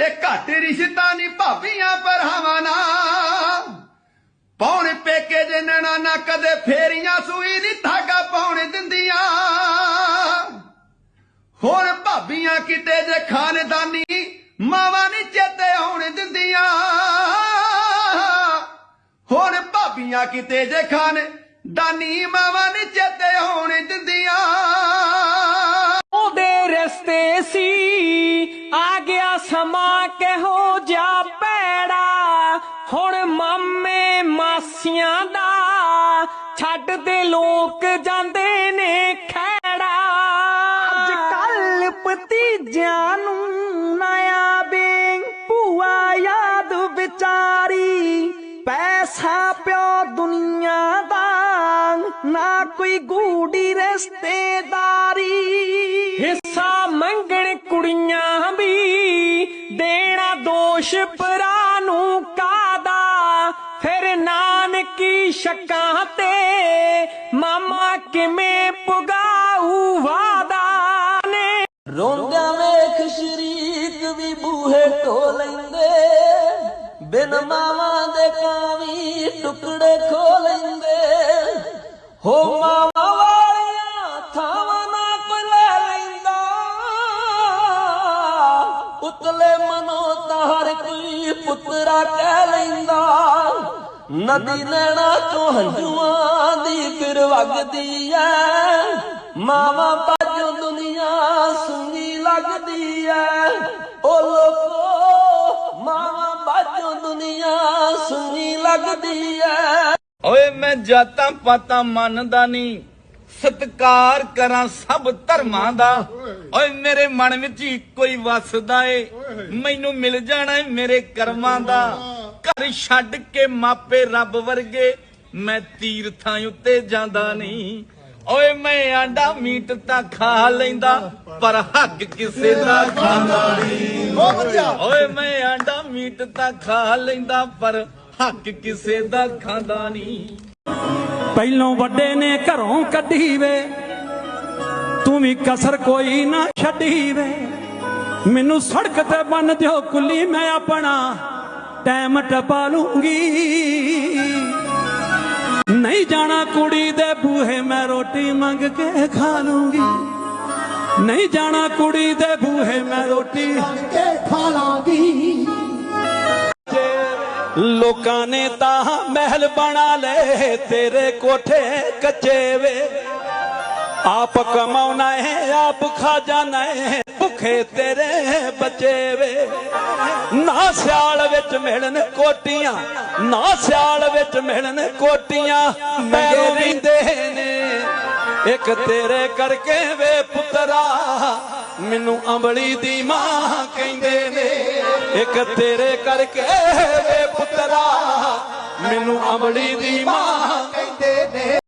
ਤੇ ਘੱਟ ਰਿਸ਼ਤਾ ਨਹੀਂ ਭਾਬੀਆਂ ਪਰਹਾਵਾਂ ਨਾਲ। ਪੌਣ ਪੇਕੇ ਜੇ ਨਣਾ ਨਾ ਕਦੇ ਫੇਰੀਆਂ ਸੂਈ ਨਹੀਂ ਧਾਗਾ ਪਾਉਣ ਦਿੰਦੀਆਂ। ਹੋਰ ਭਾਬੀਆਂ ਕਿਤੇ ਜੇ ਖਾਨਦਾਨੀ ਮਾਵਾਂ ਨਹੀਂ ਚੇਤੇ ਆਉਣ ਦਿੰਦੀਆਂ। ਹੁਣ ਭਾਬੀਆਂ ਕਿਤੇ ਜੇ ਖਾਨਦਾਨੀ ਮਾਵਾਂ ਨਹੀਂ ਚੇਤੇ ਆਉਣ ਦਿੰਦੀਆਂ। ਉਹਦੇ ਰਸਤੇ ਸੀ ਕਿਹੋ ਜਿਹਾ ਪੈੜਾ ਹੁਣ ਮਾਮੇ ਮਾਸੀਆਂ ਦਾ ਛੱਡ ਲੋਕ ਜਾਂਦੇ ਨੇ ਖੈੜਾ ਅੱਜ ਕੱਲ ਭਤੀਜਿਆਂ ਨੂੰ ਨਇਆ ਬੇਂ ਭੂਆ ਯਾਦ ਵਿਚਾਰੀ। ਪੈਸਾ ਪਿਓ ਦੁਨੀਆ ਦਾ, ਨਾ ਕੋਈ ਗੂੜੀ ਰਸਤੇ ਦਾ ਦੇਣਾ ਦੋਸ਼ ਨੂੰ ਕਾਦਾ? ਫਿਰ ਨਾਨਕੀ ਸ਼ੱਕਾਂ ਤੇ ਮਾਮਾ ਕਿਵੇਂ ਪੁਗਾਊ ਵਾਦਾ ਨੇ? ਰੋਂਦਿਆਂ ਵੇਖ ਸ਼ਰੀਕ ਵੀ ਬੂਹੇ ਢੋ ਲੈਂਦੇ, ਬਿਨ ਮਾਵਾਂ ਦੇ ਕਾਵੀ ਟੁਕੜੇ ਖੋ ਲੈਂਦੇ। ਹੋ ਮਾਵਾਂ ਪੁੱਤਰਾ ਕਹਿ ਲੈਂਦਾ, ਨਦੀ ਨੈਣਾ ਤੋਂ ਹੰਝੂਆਂ ਦੀ ਫਿਰ ਵਗਦੀ ਐ। ਮਾਵਾਂ ਬਾਝੋਂ ਦੁਨੀਆ ਸੁਣੀ ਲੱਗਦੀ ਐ। ਓ ਲੋਕੋ, ਮਾਵਾਂ ਬਾਝੋਂ ਦੁਨੀਆ ਸੁਣੀ ਲੱਗਦੀ ਐ। ਓਏ ਮੈਂ ਜਾਤਾਂ ਪਾਤਾਂ ਮੰਨਦਾ ਨਹੀਂ ਸਤਕਾਰ ਕਰਾਂ ਸਭ ਧਰਮਾਂ ਦਾ। ਓਏ। ਮੇਰੇ ਮਨ ਵਿੱਚ ਇੱਕੋ ਹੀ ਵਸਦਾ ਏ। ਮੈਨੂੰ ਮਿਲ ਜਾਣਾ ਏ ਮੇਰੇ ਕਰਮਾਂ ਦਾ। ਘਰ ਛੱਡ ਕੇ ਮਾਪੇ ਰੱਬ ਵਰਗੇ ਮੈਂ ਤੀਰਥਾਂ ਉੱਤੇ ਜਾਂਦਾ ਨਹੀਂ। ਓਏ ਮੈਂ ਆਂਡਾ ਮੀਟ ਤਾਂ ਖਾ ਲੈਂਦਾ ਪਰ ਹੱਕ ਕਿਸੇ ਦਾ ਖਾਂਦਾ ਨਹੀਂ। ਓਏ ਮੈਂ ਆਂਡਾ ਮੀਟ ਤਾਂ ਖਾ ਲੈਂਦਾ ਪਰ ਹੱਕ ਕਿਸੇ ਦਾ ਖਾਂਦਾ ਨਹੀਂ। ਪਹਿਲੋਂ ਵੱਡੇ ਨੇ ਘਰੋਂ ਕੱਢੀ ਵੇ ਤੂੰ ਵੀ ਕਸਰ ਕੋਈ ਨਾ ਛੱਡੀ ਵੇ ਮੈਨੂੰ ਸੜਕ ਤੇ ਬੰਨ ਦਿਓ ਕੁੱਲੀ ਮੈਂ ਆਪਣਾ, ਟਾਈਮ ਟਪਾ ਲੂੰਗੀ। ਨਹੀਂ ਜਾਣਾ ਕੁੜੀ ਦੇ ਬੂਹੇ, ਮੈਂ ਰੋਟੀ ਮੰਗ ਕੇ ਖਾ ਲੂੰਗੀ। ਨਹੀਂ ਜਾਣਾ ਕੁੜੀ ਦੇ ਬੂਹੇ, ਮੈਂ ਰੋਟੀ ਲੋਕਾਂ ਨੇ ਤਾਂ ਮਹਿਲ ਬਣਾ ਲਏ ਤੇਰੇ ਕੋਠੇ ਕੱਚੇ ਵੇ ਆਪ ਕਮਾਉਣਾ ਹੈ ਆਪ ਖਾ ਜਾਣਾ ਹੈ ਭੁੱਖੇ ਤੇਰੇ ਬੱਚੇ ਵੇ ਨਾ ਸਿਆਲ ਵਿੱਚ ਮਿਲਣ ਕੋਟੀਆਂ, ਨਾ ਸਿਆਲ ਵਿੱਚ ਮਿਲਣ ਕੋਟੀਆਂ ਮੈਰੋਂ ਵਿੰਦੇ ਨੇ। ਇੱਕ ਤੇਰੇ ਕਰਕੇ ਵੇ ਪੁੱਤਰਾ ਮੈਨੂੰ ਅੰਬਲੀ ਦੀ ਮਾਂ ਕਹਿੰਦੇ ਨੇ, ਇੱਕ ਤੇਰੇ ਕਰਕੇ ਵੇ ਪੁੱਤਰਾ। ਮੈਨੂੰ ਅੰਬਲੀ ਦੀ ਮਾਂ ਕਹਿੰਦੇ ਨੇ